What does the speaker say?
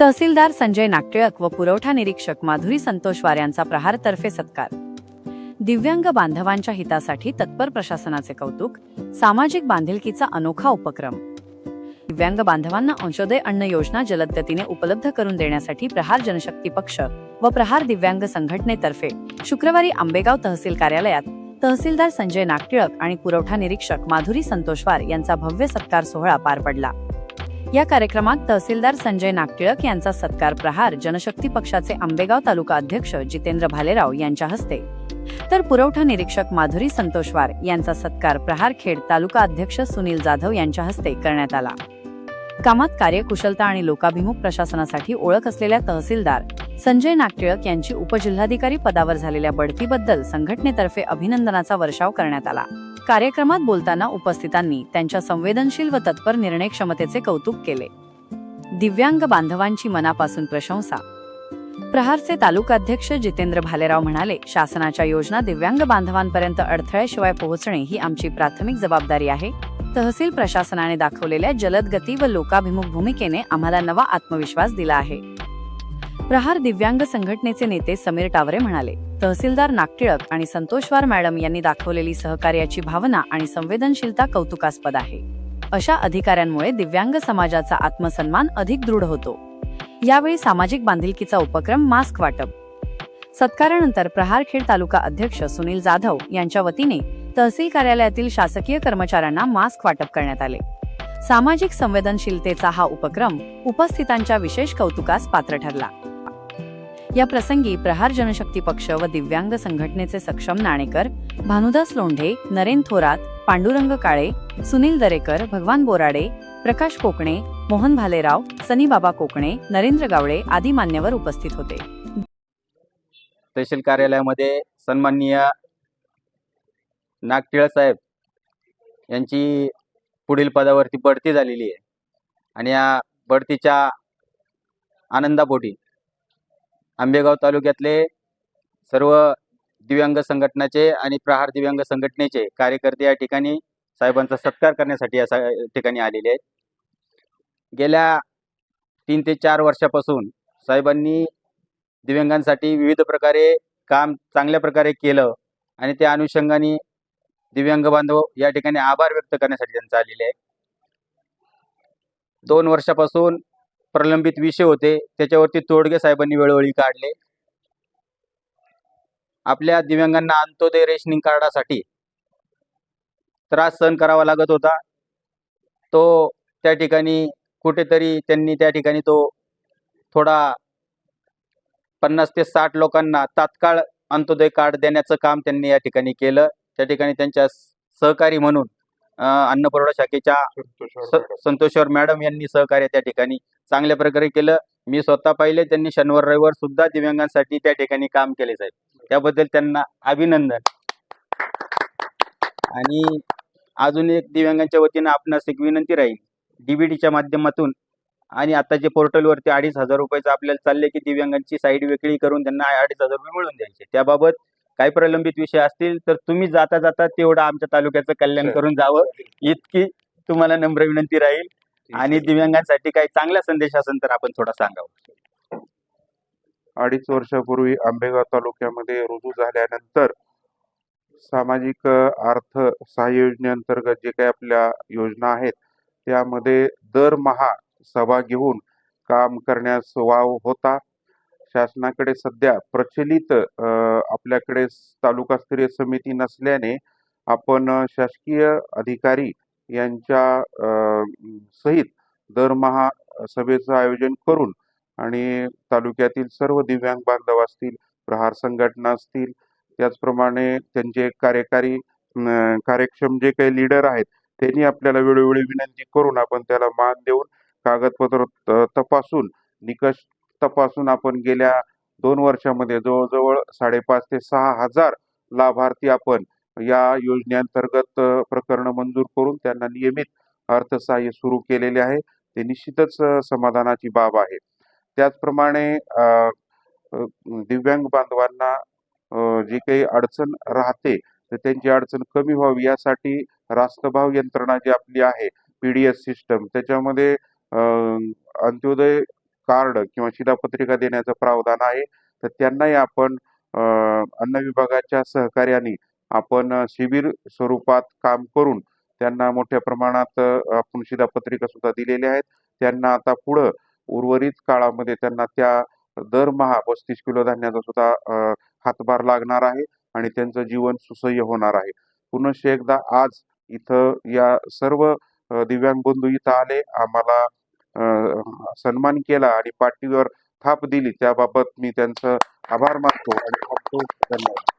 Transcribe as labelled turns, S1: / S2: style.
S1: तहसीलदार संजय नागटिळक व पुरवठा निरीक्षक माधुरी संतोषवार यांचा प्रहारतर्फे सत्कार. दिव्यांग बांधवांच्या हितासाठी तत्पर प्रशासनाचे कौतुक सामाजिक बांधिलकीचा अनोखा उपक्रम. दिव्यांग बांधवांना अंशोदय अन्न योजना जलद गतीने उपलब्ध करून देण्यासाठी प्रहार जनशक्ती पक्ष व प्रहार दिव्यांग संघटनेतर्फे शुक्रवारी आंबेगाव तहसील कार्यालयात तहसीलदार संजय नागटिळक आणि पुरवठा निरीक्षक माधुरी संतोषवार यांचा भव्य सत्कार सोहळा पार पडला. या कार्यक्रमात तहसीलदार संजय नागटिळक यांचा सत्कार प्रहार जनशक्ती पक्षाचे आंबेगाव तालुका अध्यक्ष जितेंद्र भालेराव यांच्या हस्ते. तर पुरवठा निरीक्षक माधुरी संतोषवार यांचा सत्कार प्रहार खेड तालुका अध्यक्ष सुनील जाधव यांच्या हस्ते करण्यात आला. कामात कार्यकुशलता आणि लोकाभिमुख प्रशासनासाठी ओळख असलेल्या तहसीलदार संजय नागटिळक यांची उपजिल्हाधिकारी पदावर झालेल्या बढतीबद्दल संघटनेतर्फे अभिनंदनाचा वर्षाव करण्यात आला. कार्यक्रमात बोलताना उपस्थितांनी त्यांच्या संवेदनशील व तत्पर निर्णय क्षमतेचे कौतुक केले. दिव्यांग बांधवांची मनापासून प्रशंसा. प्रहारचे तालुकाध्यक्ष जितेंद्र भालेराव म्हणाले शासनाच्या योजना दिव्यांग बांधवांपर्यंत अडथळ्याशिवाय पोहोचणे ही आमची प्राथमिक जबाबदारी आहे. तहसील प्रशासनाने दाखवलेल्या जलदगती व लोकाभिमुख भूमिकेने आम्हाला नवा आत्मविश्वास दिला आहे. प्रहार दिव्यांग संघटनेचे नेते समीर टावरे म्हणाले तहसीलदार नागटिळक आणि संतोषवार मॅडम यांनी दाखवलेली सहकार्याची भावना आणि संवेदनशीलता कौतुकास्पद आहे. अशा अधिकाऱ्यांमुळे दिव्यांग समाजाचा आत्मसन्मान अधिक दृढ होतो. यावेळी सामाजिक बांधिलकीचा उपक्रम मास्क वाटप. सत्कारानंतर प्रहारखेड तालुका अध्यक्ष सुनील जाधव यांच्या वतीने तहसील कार्यालयातील शासकीय कर्मचाऱ्यांना मास्क वाटप करण्यात आले. सामाजिक संवेदनशीलतेचा हा उपक्रम उपस्थितांच्या विशेष कौतुकास पात्र ठरला. या प्रसंगी प्रहार जनशक्ती पक्ष व दिव्यांग संघटनेचे सक्षम नाणेकर भानुदास लोंढे नरेन थोरात पांडुरंग काळे सुनील दरेकर भगवान बोराडे प्रकाश कोकणे मोहन भालेराव सनी बाबा कोकणे नरेंद्र गावळे आदी मान्यवर उपस्थित होते.
S2: तहसील कार्यालयामध्ये सन्माननीय नागटिळ साहेब यांची पुढील पदावरती बढती झालेली आहे. आणि या बढतीच्या आनंदापोटी आंबेगाव तालुक्यातले सर्व दिव्यांग संघटनाचे आणि प्रहार दिव्यांग संघटनेचे कार्यकर्ते या ठिकाणी साहेबांचा सत्कार करण्यासाठी या ठिकाणी आलेले आहेत. गेल्या तीन ते चार वर्षापासून साहेबांनी दिव्यांगांसाठी विविध प्रकारे काम चांगल्या प्रकारे केलं आणि त्या अनुषंगाने दिव्यांग बांधव या ठिकाणी आभार व्यक्त करण्यासाठी त्यांचं आलेले आहे दोन वर्षापासून प्रलंबित विषय होते. त्याच्यावरती तोडगे साहेबांनी वेळोवेळी काढले. आपल्या दिव्यांगांना अंत्योदय रेशनिंग कार्डासाठी. त्रास सहन करावा लागत होता. तो त्या ठिकाणी कुठेतरी त्यांनी त्या ठिकाणी तो थोडा पन्नास ते साठ लोकांना तात्काळ अंत्योदय कार्ड देण्याचं काम त्यांनी या ठिकाणी केलं. त्या ठिकाणी त्यांच्या सहकारी म्हणून अं, अन्न पुरवठा शाखेच्या संतोषवर मॅडम यांनी सहकार्य त्या ठिकाणी चांगल्या प्रकारे केलं. मी स्वतः पाहिले त्यांनी शनिवार रविवार सुद्धा दिव्यांगांसाठी त्या ठिकाणी काम केले साहेब. त्याबद्दल त्यांना अभिनंदन. आणि अजून एक दिव्यांगांच्या वतीनं आपणास एक विनंती राहील. डीबीटीच्या माध्यमातून आणि आता जे पोर्टलवरती अडीच हजार रुपयाचं आपल्याला चालले की दिव्यांगांची साईड वेगळी करून त्यांना अडीच हजार रुपये मिळून द्यायचे. त्याबाबत काही प्रलंबित विषय असतील तर तुम्ही जाता जाता तेवढं आमच्या तालुक्याचं कल्याण करून जावं. इतकी तुम्हाला नम्र विनंती राहील. आणि दिव्यांगांसाठी काही चांगला संदेश असेल तर आपण थोडा सांगावं.
S3: अडीच वर्षापूर्वी आंबेगाव तालुक्यामध्ये रुजू झाल्यानंतर सामाजिक अर्थ सहाय्य योजनेअंतर्गत जे काही आपल्या योजना आहेत त्यामध्ये दरमहा सभा घेऊन काम करण्यास वाव होता. शासनाकडे सध्या प्रचलित अ, आपल्याकडे तालुकास्तरीय समिती नसल्याने आपण शासकीय अधिकारी यांच्या सहित दरमहा सभेचं आयोजन करून आणि तालुक्यातील सर्व दिव्यांग बांधव असतील प्रहार संघटना असतील त्याचप्रमाणे त्यांचे कार्यकारी कार्यक्षम जे काही लीडर आहेत त्यांनी आपल्याला वेळोवेळी विनंती करून आपण त्याला मान देऊन कागदपत्र त- तपासून निकष तपासून आपण गेल्या दोन वर्षामध्ये जवळजवळ साडेपाच ते सहा हजार लाभार्थी आपण या योजनेअंतर्गत अ, प्रकरणं मंजूर करून त्यांना नियमित अर्थसहाय्य सुरू केलेले आहे. ते निश्चितच समाधानाची बाब आहे. त्याचप्रमाणे दिव्यांग बांधवांना जी काही अडचण राहते तर त्यांची अडचण कमी व्हावी यासाठी रास्तभाव यंत्रणा जी आपली आहे पी डी एस सिस्टम त्याच्यामध्ये अंत्योदय कार्ड किंवा शिधापत्रिका देण्याचं प्रावधान आहे. तर त्यांनाही आपण अन्न विभागाच्या सहकार्याने आपण शिबिर स्वरूपात काम करून त्यांना मोठ्या प्रमाणात आपण शिधापत्रिका सुद्धा दिलेल्या आहेत. त्यांना आता पुढं उर्वरित काळामध्ये त्यांना त्या दरमहा पस्तीस किलो धान्याचा सुद्धा हातभार लागणार आहे आणि त्यांचं जीवन सुसह्य होणार आहे. पुनश्च एकदा आज इथं या सर्व दिव्यांग बंधू इथं आले आम्हाला सन्मान केला आणि पाठीवर थाप दिली. त्याबाबत मी त्यांचं आभार मानतो आणि धन्यवाद.